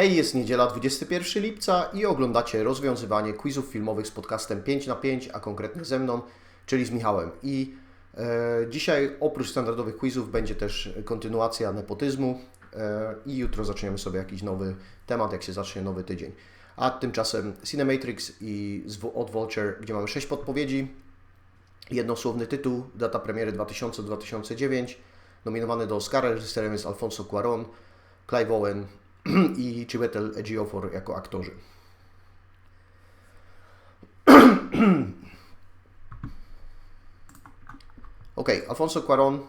Hej, jest niedziela 21 lipca i oglądacie rozwiązywanie quizów filmowych z podcastem 5 na 5, a konkretnie ze mną, czyli z Michałem. I e, dzisiaj oprócz standardowych quizów będzie też kontynuacja nepotyzmu e, i jutro zaczniemy sobie jakiś nowy temat, jak się zacznie nowy tydzień. A tymczasem Cinematrix i od Vulture, gdzie mamy 6 podpowiedzi, jednosłowny tytuł, data premiery 2000-2009, nominowany do Oscara, reżyserem jest Alfonso Cuarón, Clive Owen i Chiwetel Ejiofor jako aktorzy. Ok, Alfonso Cuarón.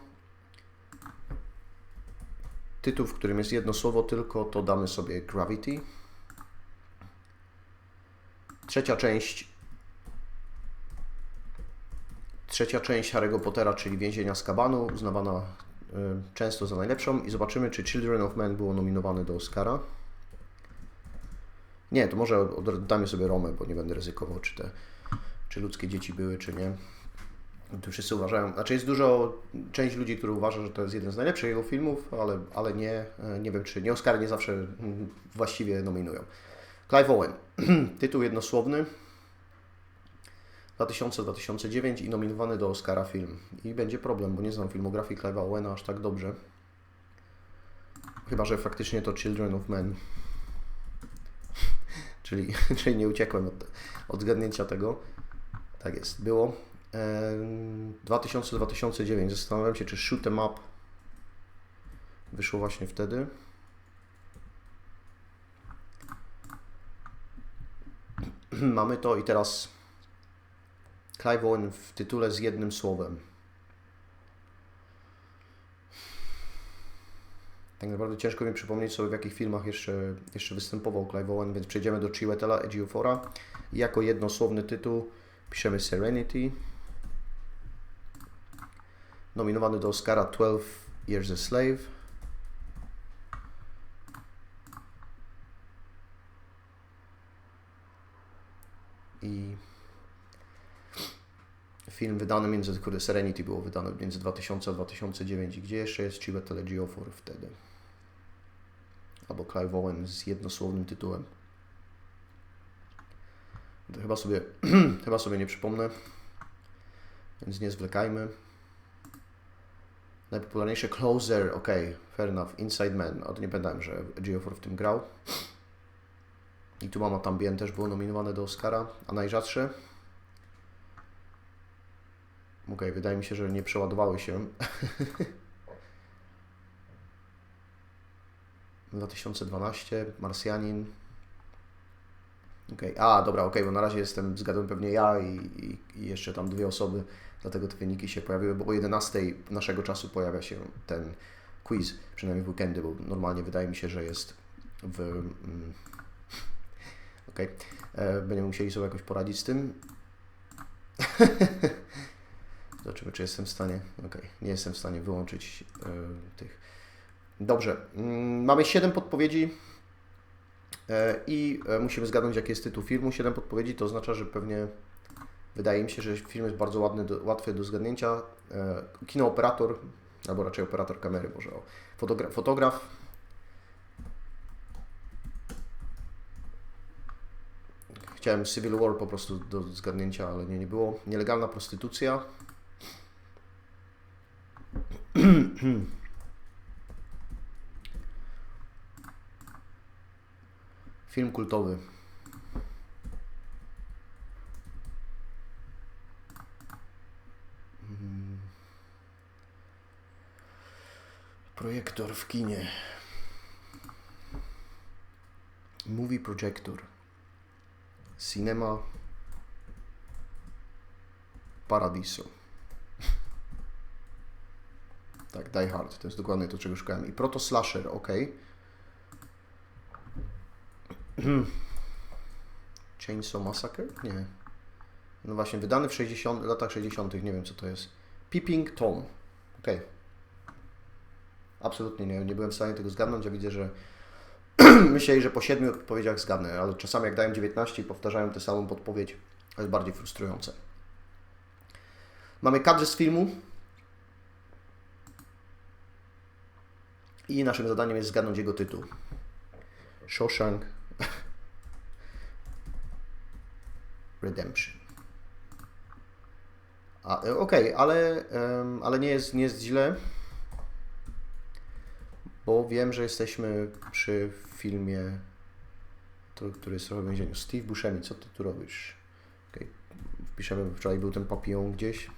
Tytuł, w którym jest jedno słowo tylko, to damy sobie Gravity. Trzecia część trzecia część Harry'ego Pottera, czyli Więzienia z Kabanu, uznawana często za najlepszą i zobaczymy, czy Children of Men było nominowane do Oscara. Nie, to może oddamy sobie Romę, bo nie będę ryzykował, czy te, czy ludzkie dzieci były, czy nie. Wszyscy uważają, znaczy jest dużo, część ludzi, która uważa, że to jest jeden z najlepszych jego filmów, ale, ale nie, nie wiem, czy nie Oscar nie zawsze mm, właściwie nominują. Clive Owen, tytuł jednosłowny, 2000-2009 i nominowany do Oscara film. I będzie problem, bo nie znam filmografii Clive'a Owena aż tak dobrze. Chyba, że faktycznie to Children of Men. czyli, czyli nie uciekłem od, od zgadnięcia tego. Tak jest, było. Ehm, 2000-2009. Zastanawiam się, czy Shoot 'em Up wyszło właśnie wtedy. Mamy to i teraz Owen w tytule z jednym słowem. Tak naprawdę ciężko mi przypomnieć sobie, w jakich filmach jeszcze, jeszcze występował Clive Owen, więc przejdziemy do Chiwetela Ejiophora. I jako jednosłowny tytuł piszemy Serenity. Nominowany do Oscara 12 Years a Slave. I film wydany między, kurde, Serenity było wydane między 2000 a 2009. Gdzie jeszcze jest Chiwetel Ejiofor wtedy? Albo Clive Owen z jednosłownym tytułem. To chyba sobie, chyba sobie nie przypomnę, więc nie zwlekajmy. Najpopularniejsze Closer, ok, fair enough, Inside Man, ale to nie pamiętałem, że Ejiofor w tym grał. I tu Mama Tambien też było nominowane do Oscara, a najrzadsze Okej, okay, wydaje mi się, że nie przeładowały się. 2012, Marsjanin. Okej, okay. a dobra, okej, okay, bo na razie jestem, zgadłem pewnie ja i, i, i, jeszcze tam dwie osoby, dlatego te wyniki się pojawiły, bo o 11 naszego czasu pojawia się ten quiz, przynajmniej w weekendy, bo normalnie wydaje mi się, że jest w... Mm, okej, okay. będziemy musieli sobie jakoś poradzić z tym. Zobaczymy, czy jestem w stanie. Ok, nie jestem w stanie wyłączyć y, tych. Dobrze, mm, mamy 7 podpowiedzi y, i y, musimy zgadnąć, jaki jest tytuł filmu. 7 podpowiedzi to oznacza, że pewnie wydaje mi się, że film jest bardzo ładny, do, łatwy do zgadnięcia. Kinooperator, albo raczej operator kamery, może o, fotogra fotograf. Chciałem Civil War po prostu do zgadnięcia, ale nie, nie było. Nielegalna prostytucja. Film kultowy. Projektor w kinie. Movie projector. Cinema Paradiso. Tak, Die Hard, to jest dokładnie to, czego szukałem. I Proto Slasher, ok. Chainsaw Massacre? Nie. No właśnie, wydany w 60, latach 60., nie wiem co to jest. Peeping Tom. Ok. Absolutnie nie, nie byłem w stanie tego zgadnąć. Ja widzę, że myśleli, że po 7 odpowiedziach zgadnę, ale czasami jak dają 19 i powtarzają tę samą podpowiedź, to jest bardziej frustrujące. Mamy kadrę z filmu, i naszym zadaniem jest zgadnąć jego tytuł. Shawshank Redemption. E, Okej, ale, em, ale nie, jest, nie jest źle, bo wiem, że jesteśmy przy filmie, to, który jest trochę w więzieniu. Steve Buscemi, co ty tu robisz? Okej, wpiszemy, wczoraj był ten papillon gdzieś.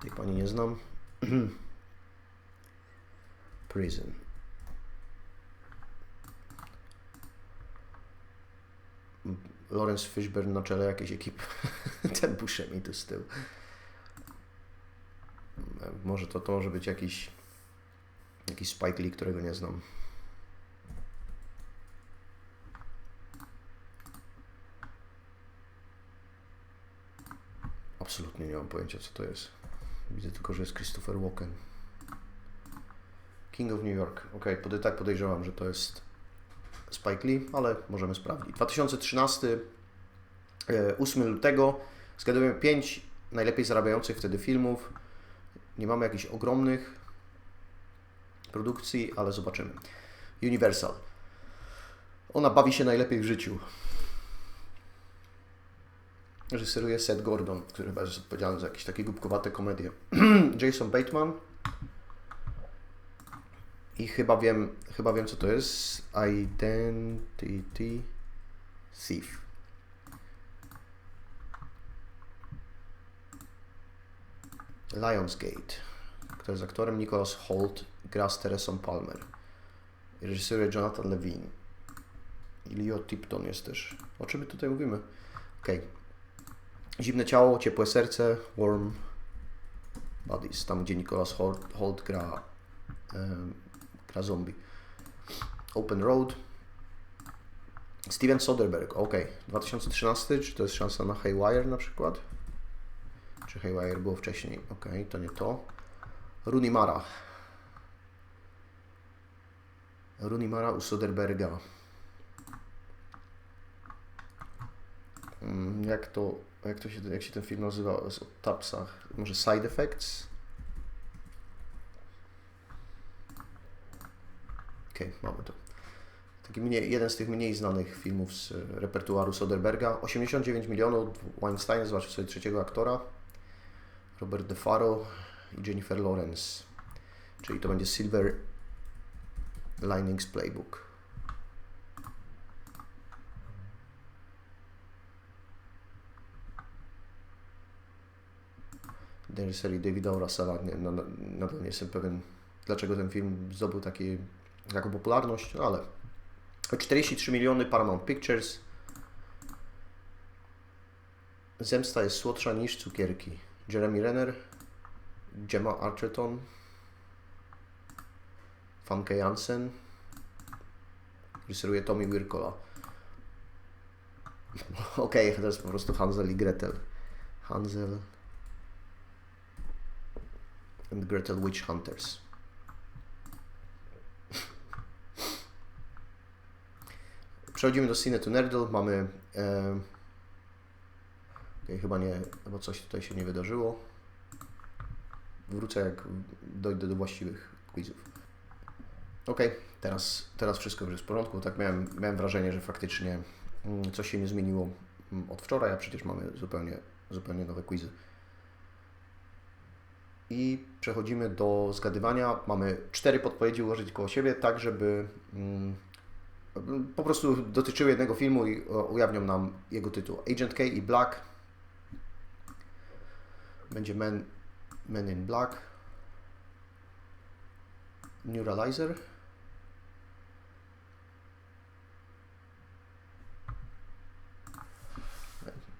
Tej pani nie znam. Prison. Lawrence Fishburne na czele jakiejś ekipy. Ten Buscemi tu z tyłu. Może to, to może być jakiś jakiś Spike Lee, którego nie znam. Absolutnie nie mam pojęcia, co to jest. Widzę tylko, że jest Christopher Walken. King of New York. Ok, pod, tak podejrzewam, że to jest Spike Lee, ale możemy sprawdzić. 2013, e, 8 lutego, zgadujemy 5 najlepiej zarabiających wtedy filmów. Nie mamy jakichś ogromnych produkcji, ale zobaczymy. Universal. Ona bawi się najlepiej w życiu. Reżyseruje Seth Gordon, który chyba jest odpowiedzialny za jakieś takie głupkowate komedie. Jason Bateman. I chyba wiem, chyba wiem co to jest. Identity Thief. Lionsgate. Kto jest aktorem? Nicholas Holt gra z Teresą Palmer. Reżyseruje Jonathan Levine. I Leo Tipton jest też. O czym my tutaj mówimy? Okej. Zimne ciało, ciepłe serce, Warm Bodies. Tam, gdzie Nicholas Holt, Holt gra, gra zombie. Open Road. Steven Soderbergh, ok. 2013, czy to jest szansa na Haywire na przykład? Czy Haywire było wcześniej? Ok, to nie to. Rooney Mara. Rooney Mara u Soderberga. Mm, Jak to, jak to się, jak się ten film nazywa? O tapsach. Może Side Effects? Okej, mamy to. Taki mniej, jeden z tych mniej znanych filmów z e, repertuaru Soderberga. 89 milionów, Weinstein, zobaczcie sobie trzeciego aktora. Robert De Faro i Jennifer Lawrence. Czyli to będzie Silver Linings Playbook. Reżyserii Davida Russella. Nie, no, nadal nie jestem pewien, dlaczego ten film zdobył taki, taką popularność, no ale 43 miliony Paramount Pictures. Zemsta jest słodsza niż cukierki. Jeremy Renner, Gemma Arterton, Famke Janssen, reżyseruje Tommy Wirkola. Okej, jest po prostu Hansel i Gretel. Hansel and Gretel Witch Hunters. Przechodzimy do Cine to Nerdle. Mamy. E, okej, chyba nie, bo coś tutaj się nie wydarzyło. Wrócę, jak dojdę do właściwych quizów. Ok, teraz, teraz wszystko już jest w porządku. Tak miałem, miałem wrażenie, że faktycznie mm, coś się nie zmieniło mm, od wczoraj, a przecież mamy zupełnie, zupełnie nowe quizy. I przechodzimy do zgadywania. Mamy cztery podpowiedzi ułożyć koło siebie, tak żeby mm, po prostu dotyczyły jednego filmu i o, ujawnią nam jego tytuł. Agent K i Black. Będzie Men, Men in Black. Neuralizer.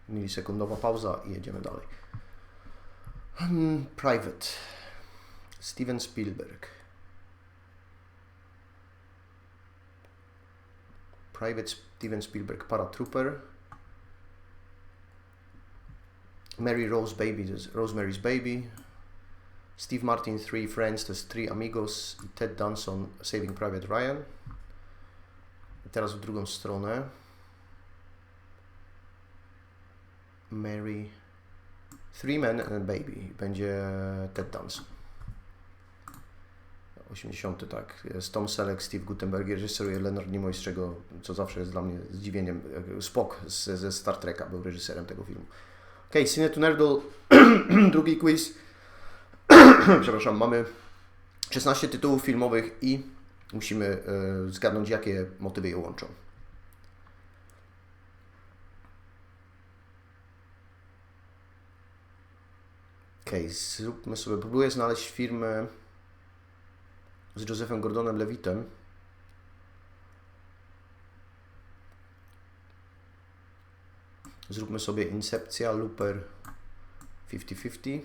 Milisekundowa pauza i jedziemy dalej. Hmm, Private. Steven Spielberg. Private Steven Spielberg Paratrooper. Mary Rose Baby Rosemary's Baby. Steve Martin Three Friends to jest Amigos Ted Danson Saving Private Ryan. I teraz w drugą stronę. Mary Three Men and a Baby będzie Ted Danson. 80, tak. Jest Tom Selleck, Steve Gutenberg, reżyseruje Leonard Nimoy, z czego, co zawsze jest dla mnie zdziwieniem, Spock z, ze Star Treka był reżyserem tego filmu. Okej, okay, Cine to Nerdle, drugi quiz. Przepraszam, mamy 16 tytułów filmowych i musimy e, zgadnąć, jakie motywy je łączą. Okej, okay, zróbmy sobie, próbuję znaleźć firmę z Josephem Gordonem Levitem. Zróbmy sobie Incepcja, Looper 50-50.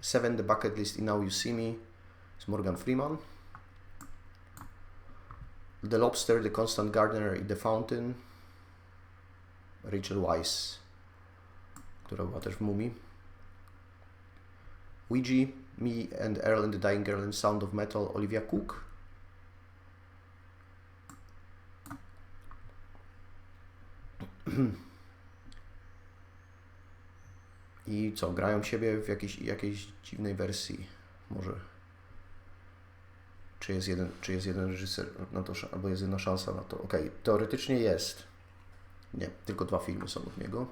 Seven, The Bucket List i Now You See Me z Morgan Freeman. The Lobster, The Constant Gardener i The Fountain. Rachel Weisz, która była też w Mumii. Ouija, Me and Earl and the Dying Girl and Sound of Metal, Olivia Cook. I co, grają siebie w jakiejś, jakiejś dziwnej wersji, może. Czy jest jeden, czy jest jeden reżyser na to, albo jest jedna szansa na to. Okej, okay. teoretycznie jest. Nie, tylko dwa filmy są od niego.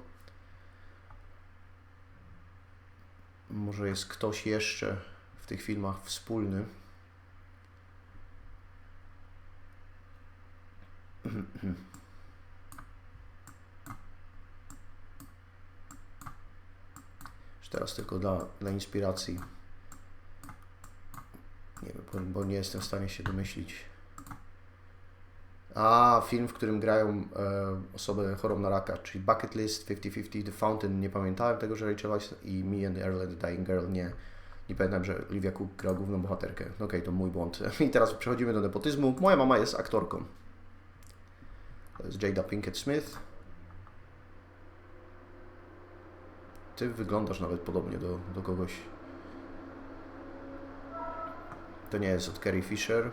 Może jest ktoś jeszcze w tych filmach wspólny. Teraz tylko dla, dla inspiracji. Nie wiem, bo nie jestem w stanie się domyślić. A, film, w którym grają e, osobę chorą na raka, czyli Bucket List, 50-50, The Fountain, nie pamiętałem tego, że Rachel Weisz i Me and the Dying Girl, nie. Nie pamiętam, że Olivia Cook grał główną bohaterkę. Okej, okay, to mój błąd. I teraz przechodzimy do nepotyzmu. Moja mama jest aktorką. To jest Jada Pinkett Smith. Ty wyglądasz nawet podobnie do, do kogoś. To nie jest od Carrie Fisher.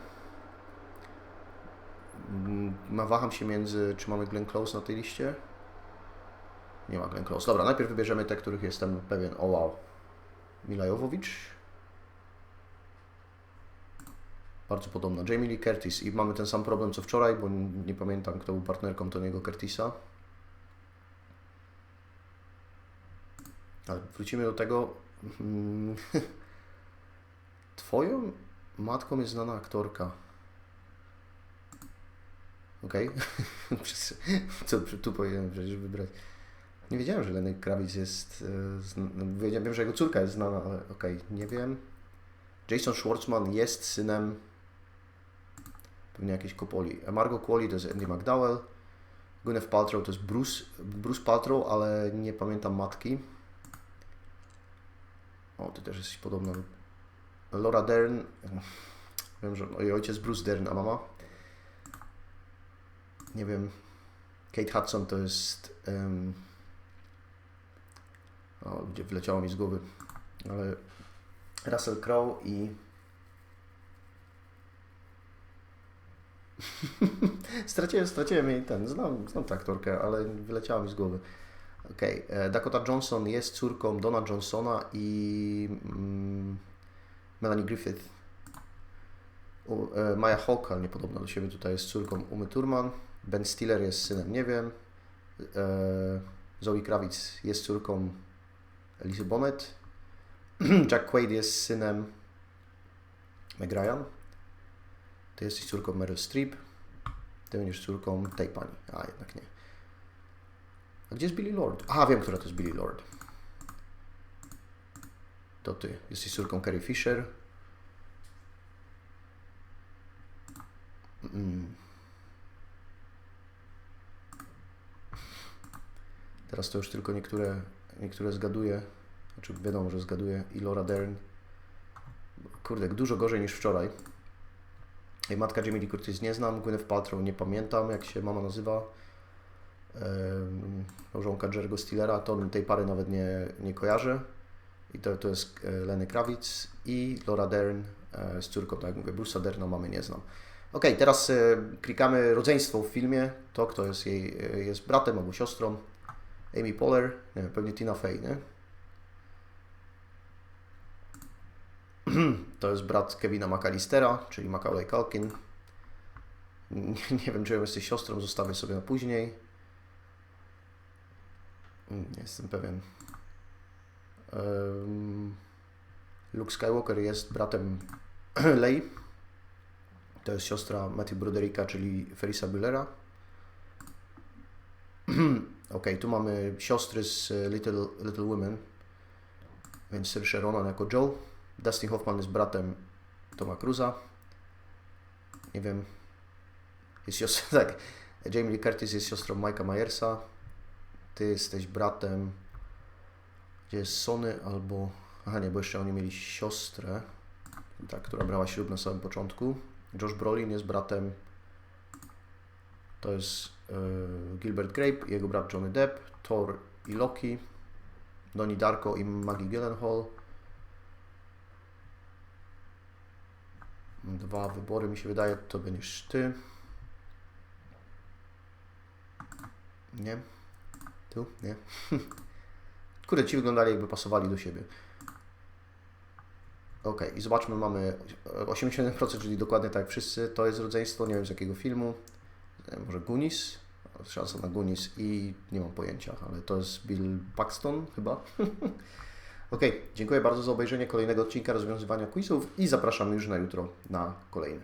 Mm, ma, waham się między, czy mamy Glenn Close na tej liście? Nie ma Glenn Close. Dobra, najpierw wybierzemy te, których jestem pewien. O wow. Mila Jovovich. Bardzo podobna. Jamie Lee Curtis. I mamy ten sam problem co wczoraj, bo nie pamiętam, kto był partnerką Tony'ego Curtisa. Ale wrócimy do tego. Mm, twoją matką jest znana aktorka. Okej. Okay. Co tu powinienem przecież wybrać? Nie wiedziałem, że Lenny Kravitz jest. Wiedziałem, wiem, że jego córka jest znana, ale okej, okay, nie wiem. Jason Schwartzman jest synem pewnie jakiejś kopoli. Margot Qualley to jest Andy McDowell. Gwyneth Paltrow to jest Bruce, Bruce Paltrow, ale nie pamiętam matki. O, ty też jesteś podobna. Laura Dern. Wiem, że jej ojciec Bruce Dern, a mama? Nie wiem. Kate Hudson to jest. Um, o, gdzie wleciało mi z głowy. Ale Russell Crowe i. straciłem, straciłem jej ten. Znam, znam tę aktorkę, ale wyleciała mi z głowy. Okej, okay. E, Dakota Johnson jest córką Dona Johnsona i mm, Melanie Griffith. U, e, Maya Hawke, ale niepodobna do siebie, tutaj jest córką Umy Turman. Ben Stiller jest synem, nie wiem. E, Zoe Kravitz jest córką Bonnet. Jack Quaid jest synem Meg Ryan. Ty jesteś córką Meryl Streep. Ty będziesz córką tej pani. A, jednak nie. A gdzie jest Billy Lord? A, wiem, która to jest Billy Lord. To ty. Jesteś córką Carrie Fisher. Mm. Teraz to już tylko niektóre, niektóre zgaduję. Znaczy wiadomo, że zgaduję. I Laura Dern. Kurde, dużo gorzej niż wczoraj. Jej matka Jamie Lee Curtis nie znam. Gwyneth Paltrow nie pamiętam, jak się mama nazywa małżonka Jerego Stillera, to tej pary nawet nie, nie kojarzę. I to, to jest e, Lenny Kravitz i Laura Dern e, z córką, tak jak mówię, Bruce'a Derna mamy nie znam. Ok, teraz e, klikamy rodzeństwo w filmie, to kto jest jej, jest bratem albo siostrą. Amy Poehler, nie, pewnie Tina Fey, nie? to jest brat Kevina McAllistera, czyli Macaulay Culkin. Nie, nie wiem, czy ją jesteś siostrą, zostawię sobie na później. Mm, Nie jestem pewien. Luke Skywalker jest bratem Lei. To jest siostra Matthew Brodericka, czyli Ferisa Buellera. ok, tu mamy siostry z e, Little, Little Women, więc Saoirse Ronan jako Joe. Dustin Hoffman jest bratem Toma Cruza. Nie wiem. Jest siostrą, tak. Jamie Lee Curtis jest siostrą Mike'a Myersa. Ty jesteś bratem. Gdzie jest Sony albo. Aha, nie, bo jeszcze oni mieli siostrę. Tak, która brała ślub na samym początku. Josh Brolin jest bratem. To jest Gilbert Grape, jego brat Johnny Depp, Thor i Loki, Donnie Darko i Maggie Gyllenhaal. Dwa wybory mi się wydaje, to będziesz ty. Nie? Tu? Nie? Kurde, ci wyglądali jakby pasowali do siebie. Ok, i zobaczmy, mamy 81%, czyli dokładnie tak jak wszyscy. To jest rodzeństwo, nie wiem z jakiego filmu. E, Może Goonies? Szansa na Goonies i nie mam pojęcia, ale to jest Bill Paxton chyba. ok, dziękuję bardzo za obejrzenie kolejnego odcinka rozwiązywania quizów i zapraszam już na jutro na kolejny.